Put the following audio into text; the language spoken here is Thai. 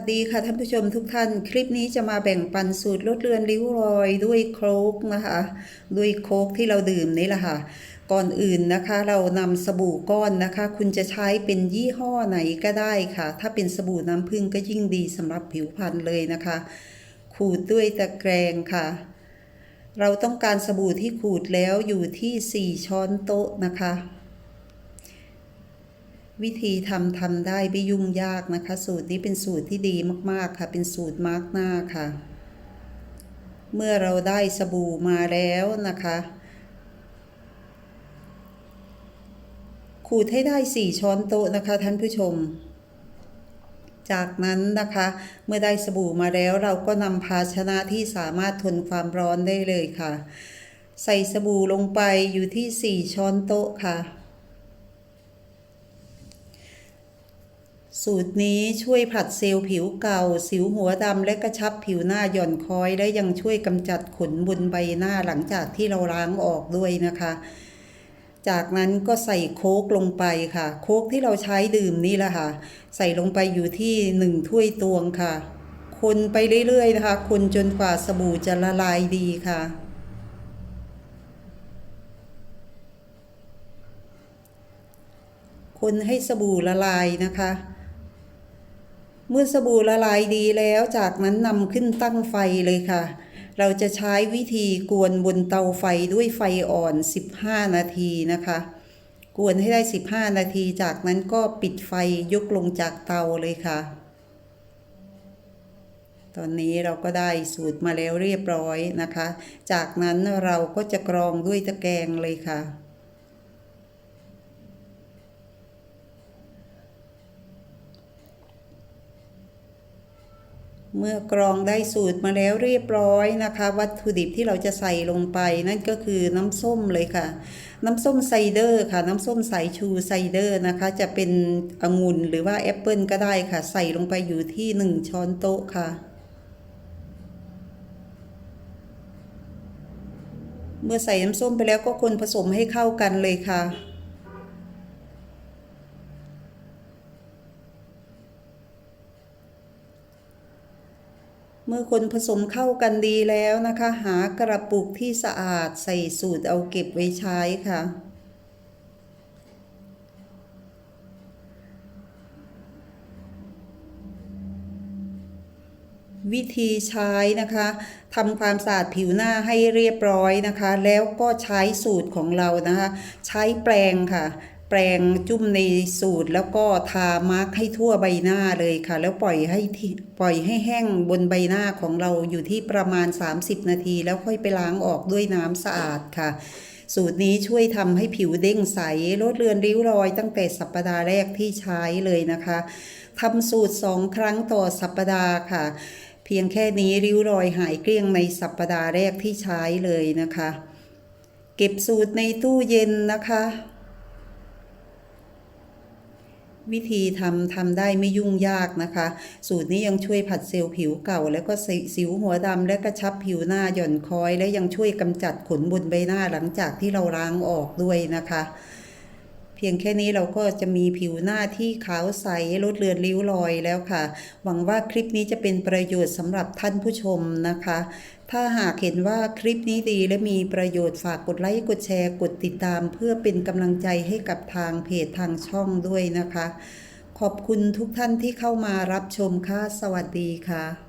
วัสดีค่ะท่านผู้ชมทุกท่าน คลิปนี้จะมาแบ่งปันสูตรลดเลือนริ้วรอยด้วยโครกนะคะ ด้วยโคกที่เราดื่มนี่แหละค่ะ ก่อนอื่นนะคะเรานำสบู่ก้อนนะคะ คุณจะใช้เป็นยี่ห้อไหนก็ได้ค่ะ ถ้าเป็นสบู่น้ำผึ้งก็ยิ่งดีสำหรับผิวพรรณเลยนะคะ ขูดด้วยตะแกรงค่ะ เราต้องการสบู่ที่ขูดแล้วอยู่ที่ 4 ช้อนโต๊ะนะคะ วิธีทำทำได้ไม่ยุ่งยากนะคะ สูตรนี้เป็นสูตรที่ดีมากๆค่ะ เป็นสูตรมาร์กหน้าค่ะ เมื่อเราได้สบู่มาแล้วนะคะขูดให้ได้ 4 ช้อนโต๊ะนะคะท่านผู้ชม จากนั้นนะคะ เมื่อได้สบู่มาแล้วเราก็นำภาชนะที่สามารถทนความร้อนได้เลยค่ะ ใส่สบู่ลงไปอยู่ที่ 4 ช้อนโต๊ะค่ะ สูตรนี้ช่วยผลัดเซลล์ผิวเก่า สิวหัวดำและกระชับผิวหน้าหย่อนคอย และยังช่วยกำจัดขนบนใบหน้าหลังจากที่เราล้างออกด้วยนะคะ จากนั้นก็ใส่โค้กลงไปค่ะ โค้กที่เราใช้ดื่มนี่แหละค่ะ ใส่ลงไปอยู่ที่หนึ่งถ้วยตวงค่ะ คนไปเรื่อยๆนะคะ คนจนกว่าสบู่จะละลายดีค่ะคนให้สบู่ละลายนะคะ เมื่อสบู่ละลายดีแล้วจากนั้นนำขึ้นตั้งไฟเลยค่ะ เราจะใช้วิธีกวนบนเตาไฟด้วยไฟอ่อน 15 นาทีนะคะ กวนให้ได้ 15 นาที จากนั้นก็ปิดไฟยกลงจากเตาเลยค่ะ ตอนนี้เราก็ได้สูตรมาแล้วเรียบร้อยนะคะ จากนั้นเราก็จะกรองด้วยตะแกรงเลยค่ะ เมื่อกรองได้สูตรมาแล้วเรียบร้อยนะคะ วัตถุดิบที่เราจะใส่ลงไปนั่นก็คือน้ำส้มเลยค่ะ น้ำส้มไซเดอร์ค่ะ น้ำส้มสายชูไซเดอร์นะคะ จะเป็นองุ่นหรือว่าแอปเปิลก็ได้ค่ะ ใส่ลงไปอยู่ที่ 1 ช้อนโต๊ะค่ะ เมื่อใส่น้ำส้มไปแล้วก็คนผสมให้เข้ากันเลยค่ะ เมื่อคนผสมเข้ากันดีแล้วนะคะ หากระปุกที่สะอาดใส่สูตรเอาเก็บไว้ใช้ค่ะ วิธีใช้นะคะทำความสะอาดผิวหน้าให้เรียบร้อยนะคะ แล้วก็ใช้สูตรของเรานะคะ ใช้แปรงค่ะ แปรงจุ่มในสูตรแล้วก็ทามาร์กให้ทั่วใบหน้าเลยค่ะ แล้วปล่อยให้ที่ปล่อยให้แห้งบนใบหน้าของเราอยู่ที่ประมาณ 30 นาที แล้วค่อยไปล้างออกด้วยน้ำสะอาดค่ะ สูตรนี้ช่วยทำให้ผิวเด้งใสลดเลือนริ้วรอยตั้งแต่สัปดาห์แรกที่ใช้เลยนะคะทำสูตร 2 ครั้งต่อสัปดาห์ค่ะ เพียงแค่นี้ริ้วรอยหายเกลี้ยงในสัปดาห์แรกที่ใช้เลยนะคะ เก็บสูตรในตู้เย็นนะคะ วิธีทำทำได้ไม่ยุ่งยากนะคะ สูตรนี้ยังช่วยผัดเซลล์ผิวเก่า แล้วก็สิวหัวดำและกระชับผิวหน้าหย่อนคอย และยังช่วยกำจัดขนบนใบหน้าหลังจากที่เราล้างออกด้วยนะคะ เพียงแค่นี้เราก็จะมีผิวหน้าที่ขาวใสลดเลือนริ้วรอยแล้วค่ะ หวังว่าคลิปนี้จะเป็นประโยชน์สำหรับท่านผู้ชมนะคะ ถ้าหากเห็นว่าคลิปนี้ดีและมีประโยชน์ฝากกดไลค์กดแชร์กดติดตาม เพื่อเป็นกำลังใจให้กับทางเพจทางช่องด้วยนะคะ ขอบคุณทุกท่านที่เข้ามารับชมค่ะ สวัสดีค่ะ